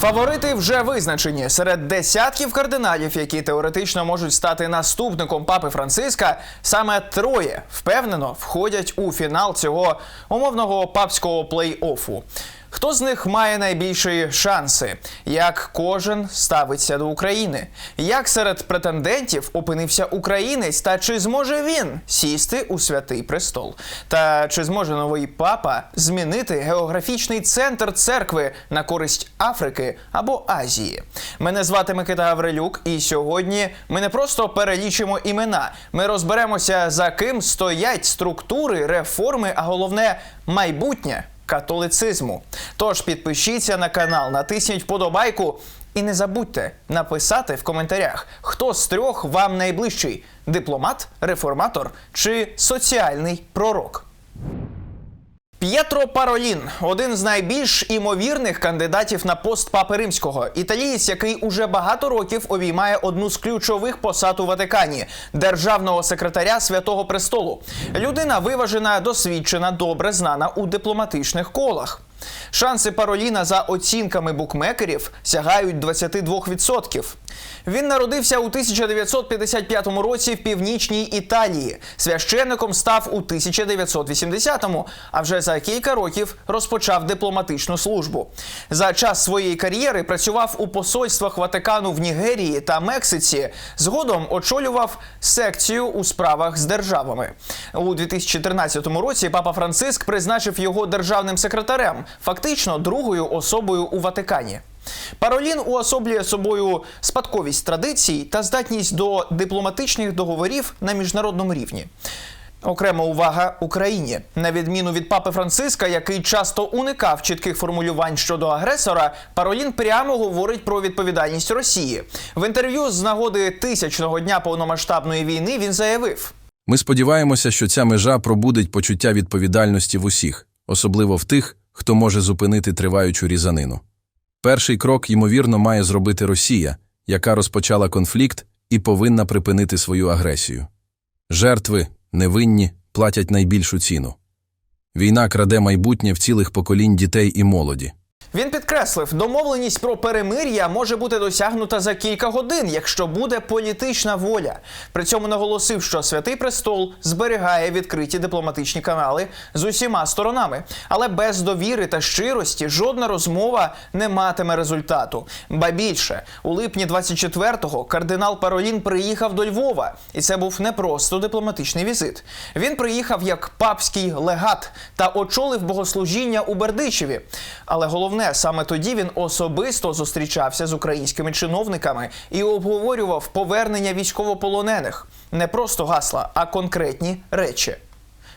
Фаворити вже визначені серед десятків кардиналів, які теоретично можуть стати наступником папи Франциска. Саме троє впевнено входять у фінал цього умовного папського плей-оффу. Хто з них має найбільші шанси? Як кожен ставиться до України? Як серед претендентів опинився українець? Та чи зможе він сісти у святий престол? Та чи зможе новий папа змінити географічний центр церкви на користь Африки або Азії? Мене звати Микита Гаврилюк, і сьогодні ми не просто перелічимо імена. Ми розберемося за ким стоять структури, реформи, а головне майбутнє католицизму. Тож підпишіться на канал, натисніть вподобайку і не забудьте написати в коментарях, хто з трьох вам найближчий: дипломат, реформатор чи соціальний пророк. П'єтро Паролін один з найбільш імовірних кандидатів на пост папи римського, італієць, який уже багато років обіймає одну з ключових посад у Ватикані державного секретаря Святого Престолу. Людина виважена, досвідчена, добре знана у дипломатичних колах. Шанси Пароліна за оцінками букмекерів сягають 22%. Він народився у 1955 році в північній Італії. Священником став у 1980-му, а вже за кілька років розпочав дипломатичну службу. За час своєї кар'єри працював у посольствах Ватикану в Нігерії та Мексиці. Згодом очолював секцію у справах з державами. У 2013 році папа Франциск призначив його державним секретарем, фактично другою особою у Ватикані. Паролін уособлює собою спадковість традицій та здатність до дипломатичних договорів на міжнародному рівні. Окрема увага Україні на відміну від папи Франциска, який часто уникав чітких формулювань щодо агресора. Паролін прямо говорить про відповідальність Росії. В інтерв'ю з нагоди тисячного дня повномасштабної війни він заявив: Ми сподіваємося, що ця межа пробудить почуття відповідальності в усіх, особливо в тих, хто може зупинити триваючу різанину. Перший крок, ймовірно, має зробити Росія, яка розпочала конфлікт і повинна припинити свою агресію. Жертви, невинні, платять найбільшу ціну. Війна краде майбутнє в цілих поколінь дітей і молоді. Він підкреслив, домовленість про перемир'я може бути досягнута за кілька годин, якщо буде політична воля. При цьому наголосив, що Святий Престол зберігає відкриті дипломатичні канали з усіма сторонами, але без довіри та щирості жодна розмова не матиме результату. Ба більше у липні 24-го кардинал Паролін приїхав до Львова, і це був не просто дипломатичний візит. Він приїхав як папський легат та очолив богослужіння у Бердичеві. Але головне, саме тоді він особисто зустрічався з українськими чиновниками і обговорював повернення військовополонених. Не просто гасла, а конкретні речі.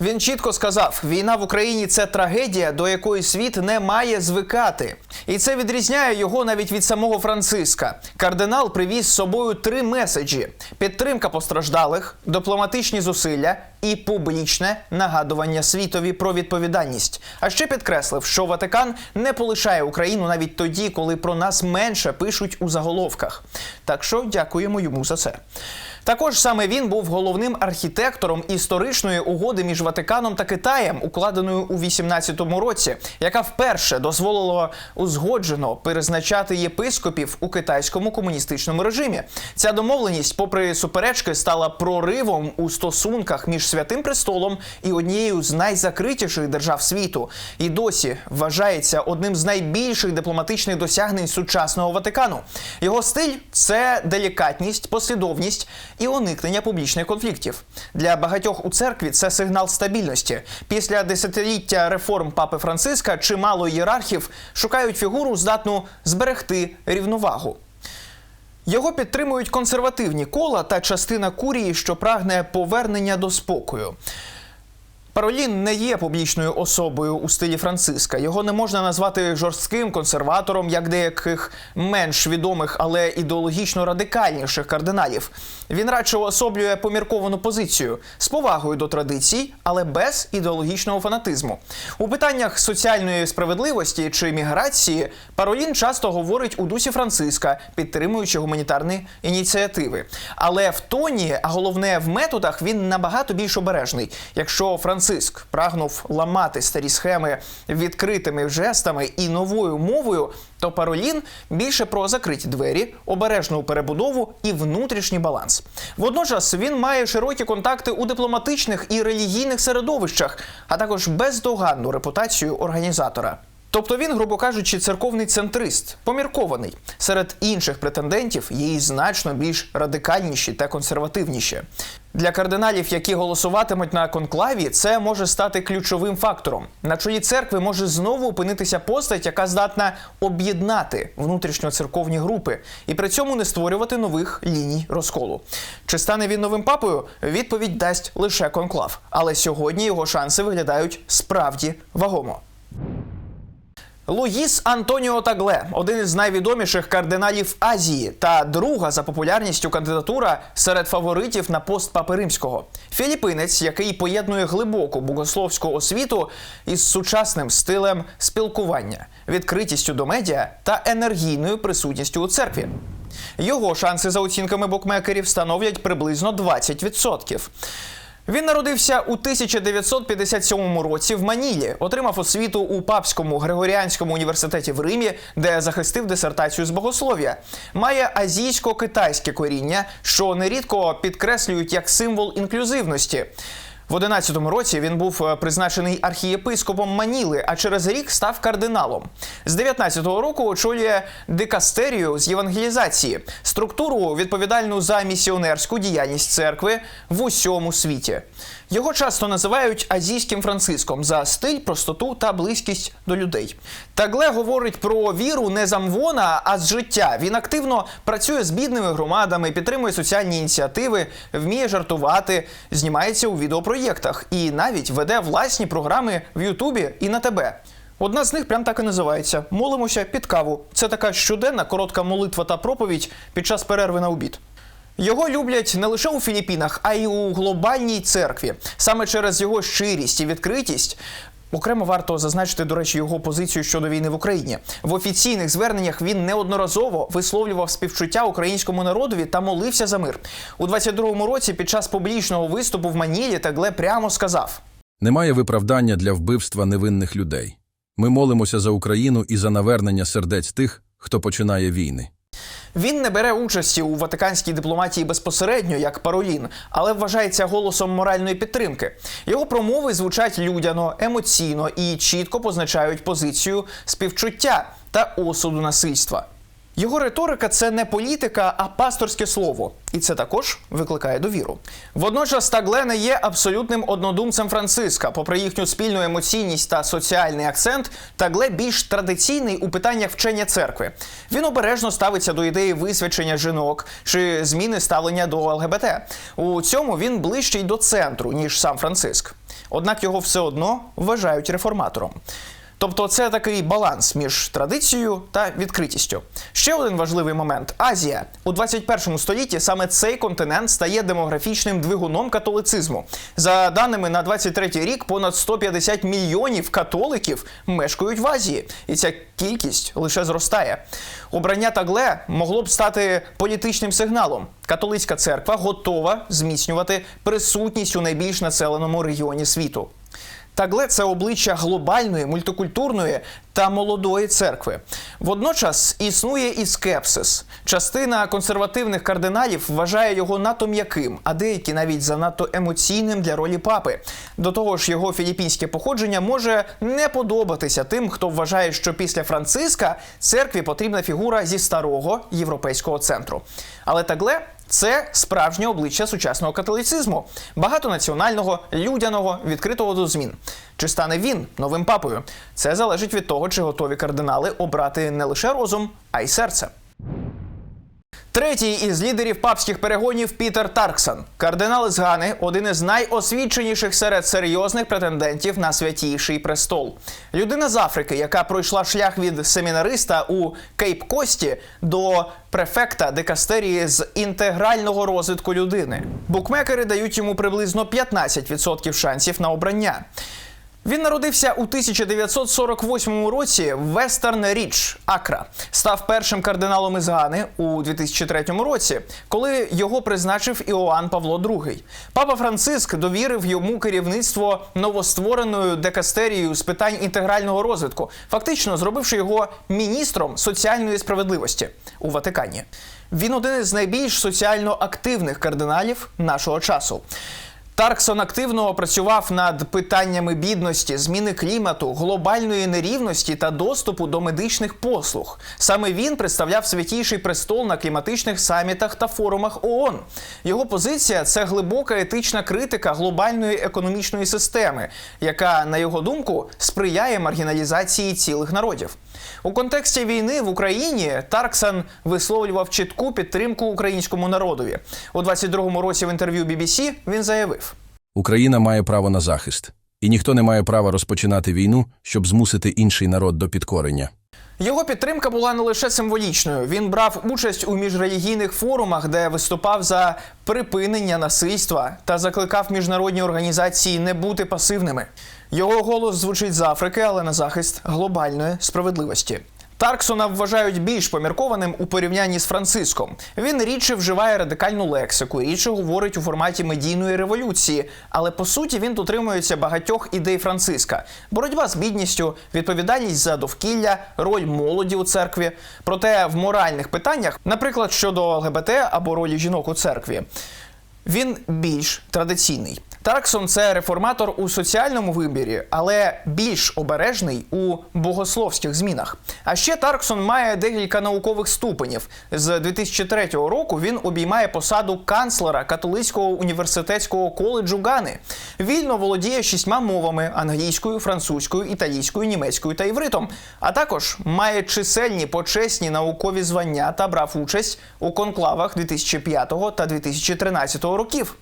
Він чітко сказав: війна в Україні це трагедія, до якої світ не має звикати, і це відрізняє його навіть від самого Франциска. Кардинал привіз з собою три меседжі: підтримка постраждалих, дипломатичні зусилля і публічне нагадування світові про відповідальність. А ще підкреслив, що Ватикан не полишає Україну навіть тоді, коли про нас менше пишуть у заголовках. Так що дякуємо йому за це. Також саме він був головним архітектором історичної угоди між Ватиканом та Китаєм, укладеної у 18-му році, яка вперше дозволила узгоджено перезначати єпископів у китайському комуністичному режимі. Ця домовленість, попри суперечки, стала проривом у стосунках між святим престолом і однією з найзакритіших держав світу, і досі вважається одним з найбільших дипломатичних досягнень сучасного Ватикану. Його стиль це делікатність, послідовність і уникнення публічних конфліктів. Для багатьох у церкві це сигнал стабільності. Після десятиліття реформ папи Франциска чимало ієрархів шукають фігуру, здатну зберегти рівновагу. Його підтримують консервативні кола та частина курії, що прагне повернення до спокою. Паролін не є публічною особою у стилі Франциска. Його не можна назвати жорстким консерватором, як деяких менш відомих, але ідеологічно радикальніших кардиналів. Він радше уособлює помірковану позицію з повагою до традицій, але без ідеологічного фанатизму. У питаннях соціальної справедливості чи міграції Паролін часто говорить у дусі Франциска, підтримуючи гуманітарні ініціативи. Але в тоні, а головне в методах, він набагато більш обережний. Якщо Франциск Франциск прагнув ламати старі схеми відкритими жестами і новою мовою, то Паролін більше про закриті двері, обережну перебудову і внутрішній баланс. Водночас він має широкі контакти у дипломатичних і релігійних середовищах, а також бездоганну репутацію організатора. Тобто він, грубо кажучи, церковний центрист, поміркований. Серед інших претендентів і значно більш радикальніші та консервативніші. Для кардиналів, які голосуватимуть на конклаві, це може стати ключовим фактором. На чолі церкви може знову опинитися постать, яка здатна об'єднати внутрішньоцерковні групи і при цьому не створювати нових ліній розколу. Чи стане він новим папою? Відповідь дасть лише конклав. Але сьогодні його шанси виглядають справді вагомо. Луїс Антоніо Тагле один із найвідоміших кардиналів Азії та друга за популярністю кандидатура серед фаворитів на пост Папи Римського. Філіппинець, який поєднує глибоку богословську освіту із сучасним стилем спілкування, відкритістю до медіа та енергійною присутністю у церкві. Його шанси за оцінками букмекерів становлять приблизно 20%. Він народився у 1957 році в Манілі, отримав освіту у Папському Григоріанському університеті в Римі, де захистив дисертацію з богослов'я. Має азійсько-китайське коріння, що нерідко підкреслюють як символ інклюзивності. В 11-му році він був е, призначений архієпископом Маніли, а через рік став кардиналом. З 19-го року очолює дикастерію з євангелізації, структуру відповідальну за місіонерську діяльність церкви в усьому світі. Його часто називають азійським Франциском за стиль, простоту та близькість до людей. Тагле говорить про віру не з амвона, а з життя. Він активно працює з бідними громадами, підтримує соціальні ініціативи, вміє жартувати, знімається у відеопроєктах і навіть веде власні програми в Ютубі і на ТБ. Одна з них прям так і називається Молимося під каву. Це така щоденна коротка молитва та проповідь під час перерви на обід. Його люблять не лише у Філіппінах, а й у глобальній церкві. Саме через його щирість і відкритість. Окремо варто зазначити, до речі, його позицію щодо війни в Україні. В офіційних зверненнях він неодноразово висловлював співчуття українському народові та молився за мир. У 22-му році під час публічного виступу в Манілі Тагле прямо сказав: Немає виправдання для вбивства невинних людей. Ми молимося за Україну і за навернення сердець тих, хто починає війни. Він не бере участі у ватиканській дипломатії безпосередньо, як Паролін, але вважається голосом моральної підтримки. Його промови звучать людяно, емоційно і чітко позначають позицію співчуття та осуду насильства. Його риторика це не політика, а пасторське слово, і це також викликає довіру. Водночас Тагле не є абсолютним однодумцем Франциска. Попри їхню спільну емоційність та соціальний акцент, Тагле більш традиційний у питаннях вчення церкви. Він обережно ставиться до ідеї висвячення жінок чи зміни ставлення до ЛГБТ. У цьому він ближчий до центру ніж сам Франциск. Однак його все одно вважають реформатором. Тобто це такий баланс між традицією та відкритістю. Ще один важливий момент: Азія у 21 столітті саме цей континент стає демографічним двигуном католицизму. За даними на 23 рік, понад 150 мільйонів католиків мешкають в Азії, і ця кількість лише зростає. Обрання Тагле могло б стати політичним сигналом. Католицька церква готова зміцнювати присутність у найбільш населеному регіоні світу. Тагле це обличчя глобальної, мультикультурної та молодої церкви. Водночас існує і скепсис. Частина консервативних кардиналів вважає його надто м'яким, а деякі навіть занадто емоційним для ролі папи. До того ж, його філіппінське походження може не подобатися тим, хто вважає, що після Франциска церкві потрібна фігура зі старого європейського центру. Але Тагле це справжнє обличчя сучасного католицизму, багатонаціонального, людяного, відкритого до змін. Чи стане він новим папою? Це залежить від того, чи готові кардинали обрати не лише розум, а й серце. Третій із лідерів папських перегонів Пітер Тарксон. Кардинал із Гани один із найосвіченіших серед серйозних претендентів на святійший престол. Людина з Африки, яка пройшла шлях від семінариста у Кейп Кості до префекта декастерії з інтегрального розвитку людини. Букмекери дають йому приблизно 15% шансів на обрання. Він народився у 1948 році в Вестерн Річ, Акра. Став першим кардиналом із Гани у 2003 році, коли його призначив Іоанн Павло II. Папа Франциск довірив йому керівництво новоствореною декастерією з питань інтегрального розвитку, фактично зробивши його міністром соціальної справедливості у Ватикані. Він один із найбільш соціально активних кардиналів нашого часу. Тарксон активно працював над питаннями бідності, зміни клімату, глобальної нерівності та доступу до медичних послуг. Саме він представляв святійший престол на кліматичних самітах та форумах ООН. Його позиція це глибока етична критика глобальної економічної системи, яка, на його думку, сприяє маргіналізації цілих народів. У контексті війни в Україні Тарксон висловлював чітку підтримку українському народові. У 22-му році в інтерв'ю BBC він заявив. Україна має право на захист, і ніхто не має права розпочинати війну, щоб змусити інший народ до підкорення. Його підтримка була не лише символічною. Він брав участь у міжрелігійних форумах, де виступав за припинення насильства та закликав міжнародні організації не бути пасивними. Його голос звучить з Африки, але на захист глобальної справедливості. Тарксона вважають більш поміркованим у порівнянні з Франциском. Він рідше вживає радикальну лексику, рідше говорить у форматі медійної революції, але по суті він дотримується багатьох ідей Франциска: боротьба з бідністю, відповідальність за довкілля, роль молоді у церкві. Проте в моральних питаннях, наприклад, щодо ЛГБТ або ролі жінок у церкві, він більш традиційний. Тарксон це реформатор у соціальному вибірі, але більш обережний у богословських змінах. А ще Тарксон має декілька наукових ступенів. З 2003 року він обіймає посаду канцлера католицького університетського коледжу Гани. Вільно володіє шістьма мовами: англійською, французькою, італійською, німецькою та івритом. А також має чисельні почесні наукові звання та брав участь у конклавах 2005 та 2013 років.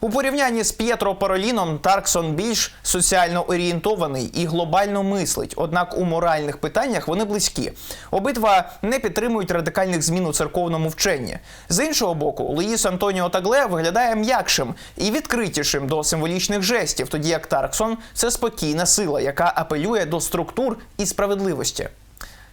У порівнянні з П'єтро Пароліном Тарксон більш соціально орієнтований і глобально мислить. Однак у моральних питаннях вони близькі. Обидва не підтримують радикальних змін у церковному вченні. З іншого боку, Луїс Антоніо Тагле виглядає м'якшим і відкритішим до символічних жестів, тоді як Тарксон це спокійна сила, яка апелює до структур і справедливості.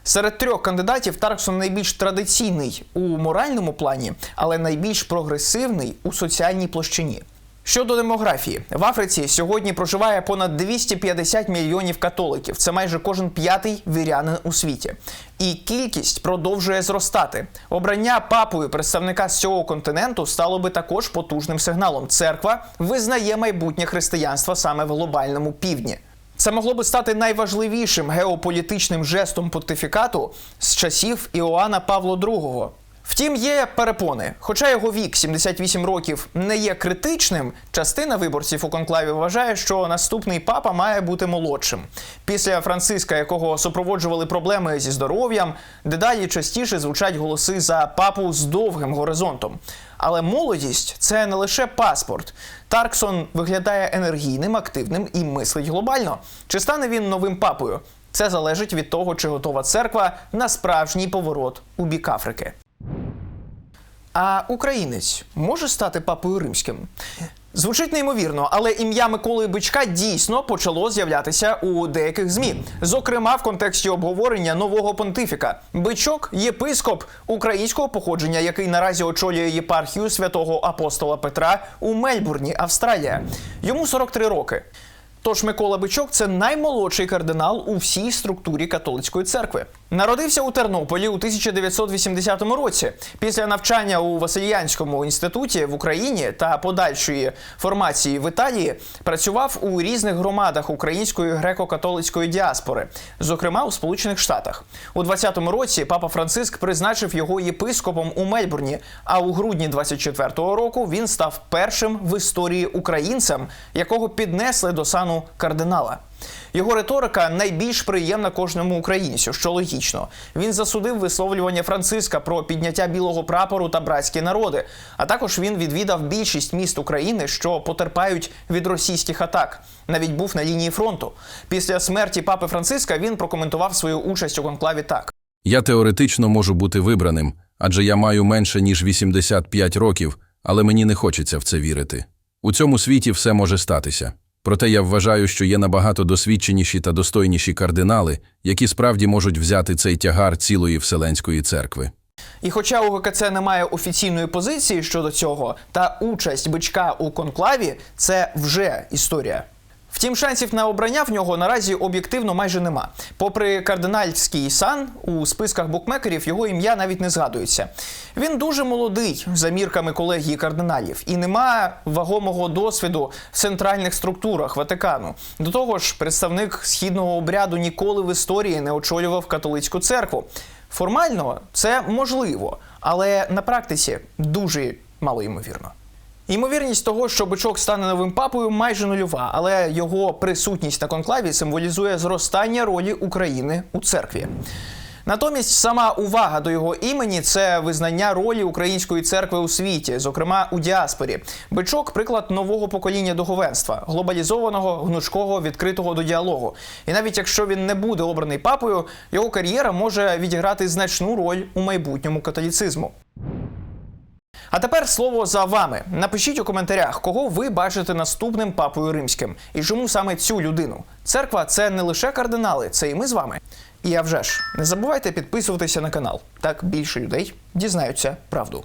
Серед трьох кандидатів Тарксон найбільш традиційний у моральному плані, але найбільш прогресивний у соціальній площині. Щодо демографії, в Африці сьогодні проживає понад 250 мільйонів католиків. Це майже кожен п'ятий вірянин у світі. І кількість продовжує зростати. Обрання папою представника з цього континенту стало би також потужним сигналом. Церква визнає майбутнє християнства саме в глобальному півдні. Це могло би стати найважливішим геополітичним жестом понтифікату з часів Іоанна Павла II. Втім, є перепони. Хоча його вік 78 років не є критичним, частина виборців у конклаві вважає, що наступний папа має бути молодшим. Після Франциска, якого супроводжували проблеми зі здоров'ям, дедалі частіше звучать голоси за папу з довгим горизонтом. Але молодість це не лише паспорт. Тарксон виглядає енергійним, активним і мислить глобально. Чи стане він новим папою? Це залежить від того, чи готова церква на справжній поворот у бік Африки. А українець може стати папою римським? Звучить неймовірно, але ім'я Миколи Бичка дійсно почало з'являтися у деяких змі, зокрема в контексті обговорення нового понтифіка. Бичок єпископ українського походження, який наразі очолює єпархію святого апостола Петра у Мельбурні, Австралія. Йому 43 роки. Тож Микола Бичок це наймолодший кардинал у всій структурі католицької церкви. Народився у Тернополі у 1980 році. Після навчання у Васильянському інституті в Україні та подальшої формації в Італії працював у різних громадах української греко-католицької діаспори, зокрема у Сполучених Штатах. У 20-му році папа Франциск призначив його єпископом у Мельбурні. А у грудні 24-го року він став першим в історії українцем, якого піднесли до сану кардинала. Його риторика найбільш приємна кожному українцю, що логічно. Він засудив висловлювання Франциска про підняття білого прапору та братські народи. А також він відвідав більшість міст України, що потерпають від російських атак. Навіть був на лінії фронту. Після смерті папи Франциска він прокоментував свою участь у конклаві так. Я теоретично можу бути вибраним, адже я маю менше ніж 85 років, але мені не хочеться в це вірити. У цьому світі все може статися. Проте я вважаю, що є набагато досвідченіші та достойніші кардинали, які справді можуть взяти цей тягар цілої Вселенської церкви. І хоча у ГКЦ немає офіційної позиції щодо цього, та участь бичка у конклаві це вже історія. Втім, шансів на обрання в нього наразі об'єктивно майже нема. Попри кардинальський сан, у списках букмекерів його ім'я навіть не згадується. Він дуже молодий за мірками колегії кардиналів і нема вагомого досвіду в центральних структурах Ватикану. До того ж, представник східного обряду ніколи в історії не очолював католицьку церкву. Формально це можливо, але на практиці дуже малоймовірно. Ймовірність того, що бичок стане новим папою, майже нульова, але його присутність на конклаві символізує зростання ролі України у церкві. Натомість сама увага до його імені це визнання ролі української церкви у світі, зокрема у діаспорі. Бичок приклад нового покоління духовенства, глобалізованого, гнучкого, відкритого до діалогу. І навіть якщо він не буде обраний папою, його кар'єра може відіграти значну роль у майбутньому католіцизму. А тепер слово за вами. Напишіть у коментарях, кого ви бачите наступним папою римським і чому саме цю людину. Церква це не лише кардинали, це і ми з вами. І а вже ж, не забувайте підписуватися на канал. Так більше людей дізнаються правду.